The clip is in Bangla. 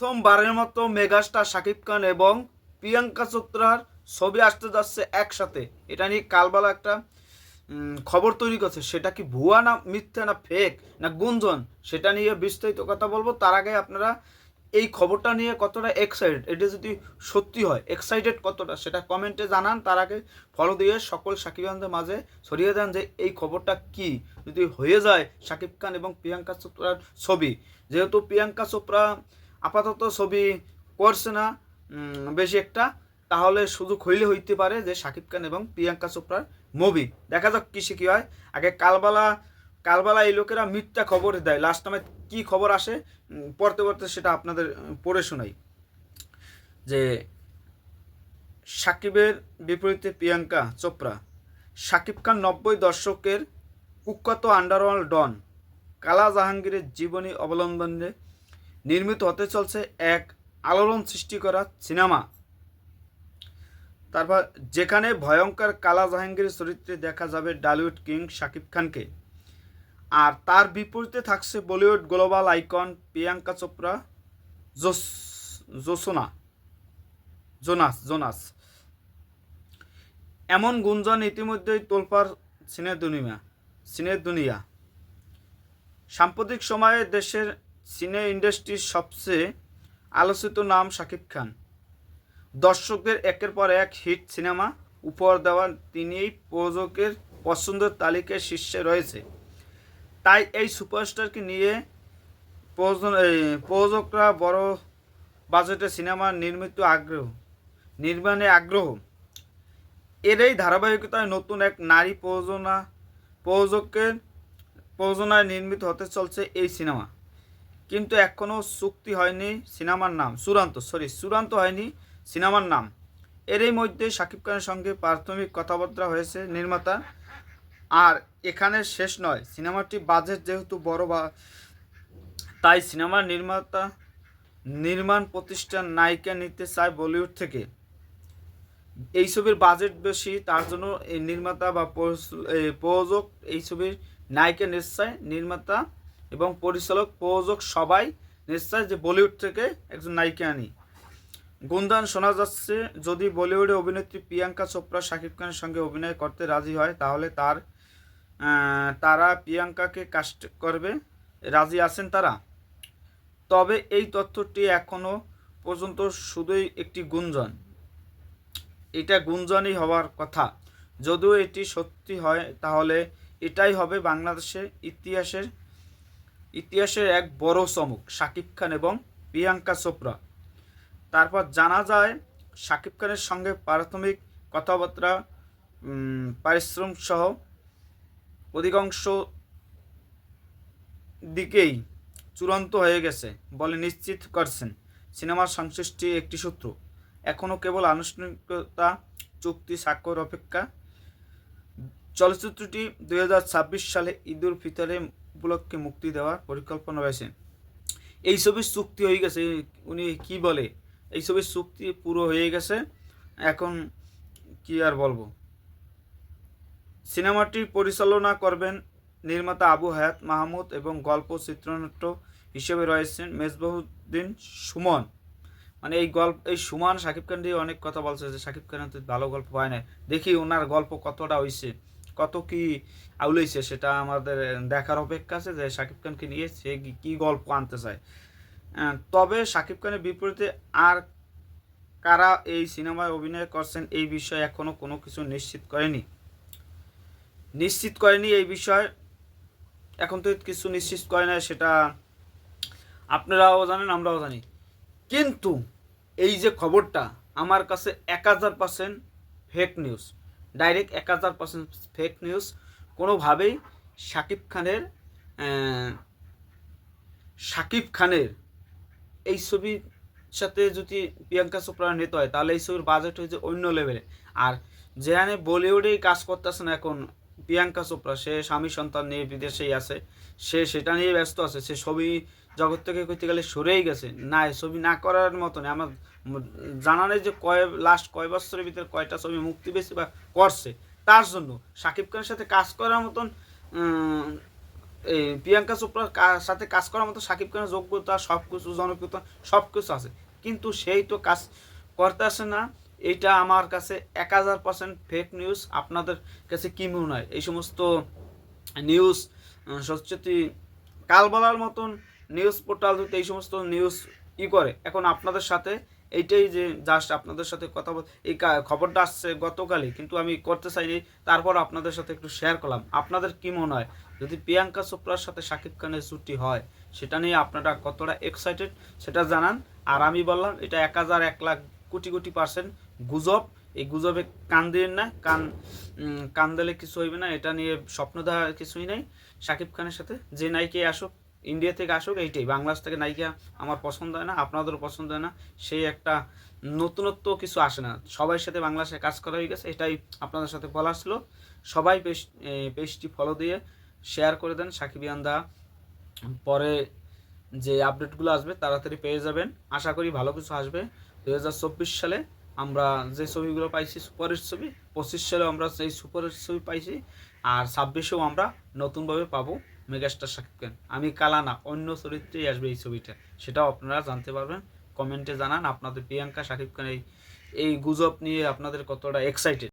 প্রথমবারের মতো মেগাস্টার শাকিব খান এবং প্রিয়াঙ্কা চোপড়ার ছবি আসতে যাচ্ছে একসাথে। এটা নিয়ে কালবেলা একটা খবর তৈরি করছে। সেটা কি ভুয়া না মিথ্যা না ফেক না গুঞ্জন? সেটা নিয়ে বিস্তারিত কথা বলব। তার আগে আপনারা এই খবরটা নিয়ে কতটা এক্সাইটেড এটা যদি সত্যি হয় এক্সাইটেড কতটা সেটা কমেন্টে জানান। তার আগে ফলো দিয়ে সকল সাকিবানদের মাঝে ছড়িয়ে দেন যে এই খবরটা কি? যদি হয়ে যায় শাকিব খান এবং প্রিয়াঙ্কা চোপড়ার ছবি। যেহেতু প্রিয়াঙ্কা চোপড়া আপাতত ছবি করছে না। বেশি একটা। তাহলে সুযোগ হইলে হইতে পারে যে শাকিব খান এবং প্রিয়াঙ্কা চোপড়ার মুভি দেখা যাক কিসে কি হয়। আগে কালবালা কালবালা এই লোকেরা মিথ্যা খবর দেয়। লাস্ট টাইমে কি খবর আসে? পড়তে পড়তে সেটা আপনাদের পড়ে শোনাই। যে সাকিবের বিপরীতে প্রিয়াঙ্কা চোপড়া। সাকিব খান নব্বই দশকের কুখ্যাত আন্ডারওয়ার্ল্ড ডন। কালা জাহাঙ্গীরের জীবনী অবলম্বনে নির্মিত হতে চলছে এক আলোড়ন সৃষ্টি করা সিনেমা। তারপর যেখানে ভয়ঙ্কর কালা জাহাঙ্গীরের চরিত্রে দেখা যাবে ডালিউড কিং শাকিব খানকে। আর তার বিপরীতে থাকছে বলিউড গ্লোবাল আইকন প্রিয়াঙ্কা চোপড়া, জোস, জোসোনা, জোনাস জোনাস। এমন গুঞ্জন ইতিমধ্যেই তোলপার সিনে দুনিয়া সিনে দুনিয়া সাম্প্রতিক সময়ে দেশের সিনে ইন্ডাস্ট্রির সবচেয়ে আলোচিত নাম শাকিব খান। দর্শকদের একের পর এক হিট সিনেমা উপহার দেওয়া তিনি এই প্রযোজকের পছন্দের তালিকায় শীর্ষে রয়েছে। তাই এই সুপারস্টারকে নিয়ে প্রযোজকরা বড় বাজেটে সিনেমা নির্মিত আগ্রহ, নির্মাণে আগ্রহ। এর এই ধারাবাহিকতায় নতুন এক নারী প্রযোজনা, প্রযোজকের প্রযোজনায় নির্মিত হতে চলছে এই সিনেমা। কিন্তু এখনও চুক্তি হয়নি সিনেমার নাম, চূড়ান্ত সরি চূড়ান্ত হয়নি সিনেমার নাম। এরই মধ্যে শাকিব খানের সঙ্গে প্রাথমিক কথাবার্তা হয়েছে নির্মাতা। আর এখানে শেষ নয়, সিনেমাটি বাজেট যেহেতু বড় বা তাই সিনেমার নির্মাতা, নির্মাণ প্রতিষ্ঠান নায়িকা নিতে চায় বলিউড থেকে। এই ছবির বাজেট বেশি, তার জন্য এই নির্মাতা বা প্রযোজক এই ছবির নায়িকা নিশ্চয় নির্মাতা। এবং পরিচালক, প্রযোজক সবাই নিশ্চয় যে বলিউড থেকে একজন নায়িকা আনি। গুঞ্জন শোনা যাচ্ছে, যদি বলিউডে অভিনেত্রী প্রিয়াঙ্কা চোপড়া, শাকিব খানের সঙ্গে অভিনয় করতে রাজি হয়, তাহলে তার তারা প্রিয়াঙ্কাকে কাস্ট করবে। রাজি আছেন তারা? তবে এই তথ্যটি এখনও পর্যন্ত শুধুই একটি গুঞ্জন। এটা গুঞ্জনই হওয়ার কথা। যদিও এটি সত্যি হয়, তাহলে এটাই হবে বাংলাদেশের ইতিহাসের ইতিহাসের এক বড় চমক, শাকিব খান এবং প্রিয়াঙ্কা চোপড়া। তারপর জানা যায়, শাকিব খানের সঙ্গে প্রাথমিক কথাবার্তা পারিশ্রম সহ অধিকাংশ দিকেই চূড়ান্ত হয়ে গেছে বলে নিশ্চিত করছেন সিনেমার সংশ্লিষ্ট একটি সূত্র। এখনও কেবল আনুষ্ঠানিকতা, চুক্তি, স্বাক্ষর, অপেক্ষা। চলচ্চিত্রটি দু হাজার ছাব্বিশ সালে ঈদুল ফিতরে উপলক্ষে মুক্তি দেওয়ার পরিকল্পনা রয়েছে। এই ছবির চুক্তি হয়ে গেছে, উনি কি বলে? এই ছবির চুক্তি পুরো হয়ে গেছে। এখন কি আর বলব? সিনেমাটি পরিচালনা করবেন নির্মাতা আবু হায়াত মাহমুদ এবং গল্প চিত্রনাট্য হিসেবে রয়েছেন মেজবাহুদ্দিন সুমন। মানে এই গল্প, এই সুমন শাকিব খান দিয়ে অনেক কথা বলছে যে শাকিব খান ভালো গল্প পায় না দেখি ওনার গল্প কতটা হয়েছে কত কি আউলেছে সেটা আমাদের দেখার অপেক্ষা আছে যে শাকিব খানকে নিয়ে সে কি- গল্প আনতে চায়। তবে শাকিব খানের বিপরীতে আর কারা এই সিনেমায় অভিনয় করছেন এই বিষয়ে এখনও কোনো কিছু নিশ্চিত করেনি। নিশ্চিত করেনি এই বিষয় এখন তো কিছু নিশ্চিত করে না সেটা আপনারাও জানেন, আমরাও জানি। কিন্তু এই যে খবরটা, আমার কাছে এক হাজার পার্সেন্ট ফেক নিউজ ডাইরেক্ট এক হাজার পার্সেন্ট ফেক নিউজ কোনোভাবেই শাকিব খানের শাকিব খানের এই ছবির সাথে যদি প্রিয়াঙ্কা চোপড়া নিতে হয়, তাহলে এই ছবির বাজেট হয়েছে অন্য লেভেলে আর যেখানে বলিউডেই কাজ করতেছে না এখন প্রিয়াঙ্কা চোপড়া, সে স্বামী সন্তান নিয়ে বিদেশেই আছে, সে সেটা নিয়ে ব্যস্ত আছে, সে ছবি জগৎ থেকে করতে গেলে সরেই গেছে। না ছবি না করার মতন আমার জানা নেই যে কয় লাস্ট কয় বছরের ভিতরে কয়টা ছবি মুক্তি পেয়েছে বা করছে। তার জন্য শাকিব খানের সাথে কাজ করার মতন এই প্রিয়াঙ্কা চোপড়ার সাথে কাজ করার মতো সাকিব খানের যোগ্যতা সব কিছু জনপ্রিয়তা সব কিছু আছে। কিন্তু সেই তো কাজ করতে আসে না। এইটা আমার কাছে এক হাজার পার্সেন্ট ফেক নিউজ আপনাদের কাছে কী মনে হয়? এই সমস্ত নিউজ সত্যি, কাল বলার মতন নিউজ পোর্টাল এই সমস্ত নিউজ ই করে। এখন আপনাদের সাথে এইটাই যে জাস্ট আপনাদের সাথে কথা বল এই খবরটা আসছে গতকালই, কিন্তু আমি করতে চাইনি, তারপর আপনাদের সাথে একটু শেয়ার করলাম। আপনাদের কি মনে হয়, যদি প্রিয়াঙ্কা চোপড়ার সাথে শাকিব খানের ছুটি হয়, সেটা নিয়ে আপনারা কতটা এক্সাইটেড সেটা জানান। আর আমি বললাম, এটা এক হাজার এক লাখ কোটি কোটি পার্সেন্ট গুজব। এই গুজবে কান দিন না, কান কান দিলে কিছু হইবে না, এটা নিয়ে স্বপ্ন দেওয়ার কিছুই নাই। শাকিব খানের সাথে যে নায়িকে আসুক ইন্ডিয়া থেকে আসুক, এইটাই। বাংলাদেশ থেকে নায়িকা আমার পছন্দ হয় না, আপনাদেরও পছন্দ হয় না, সেই একটা নতুনত্ব কিছু আসে না। সবার সাথে বাংলাদেশে কাজ করা হয়ে গেছে, এটাই আপনাদের সাথে বলা ছিল। সবাই পেজ পেজটি ফলো দিয়ে শেয়ার করে দেন। সাকিবিয়ান দা, পরে যে আপডেটগুলো আসবে, তাড়াতাড়ি পেয়ে যাবেন। আশা করি ভালো কিছু আসবে। দু হাজার চব্বিশ সালে আমরা যে ছবিগুলো পাইছি, সুপারের ছবি, পঁচিশ সালে আমরা সেই সুপারের ছবি পাইছি, আর ছাব্বিশেও আমরা নতুনভাবে পাবো। মেগাস্টার শাকিব খান। আমি কালা না, অন্য চরিত্রেই আসবে এই ছবিটা। সেটাও আপনারা জানতে পারবেন। কমেন্টে জানান আপনাদের প্রিয়াঙ্কা, শাকিব খান এই এই গুজব নিয়ে আপনাদের কতটা এক্সাইটেড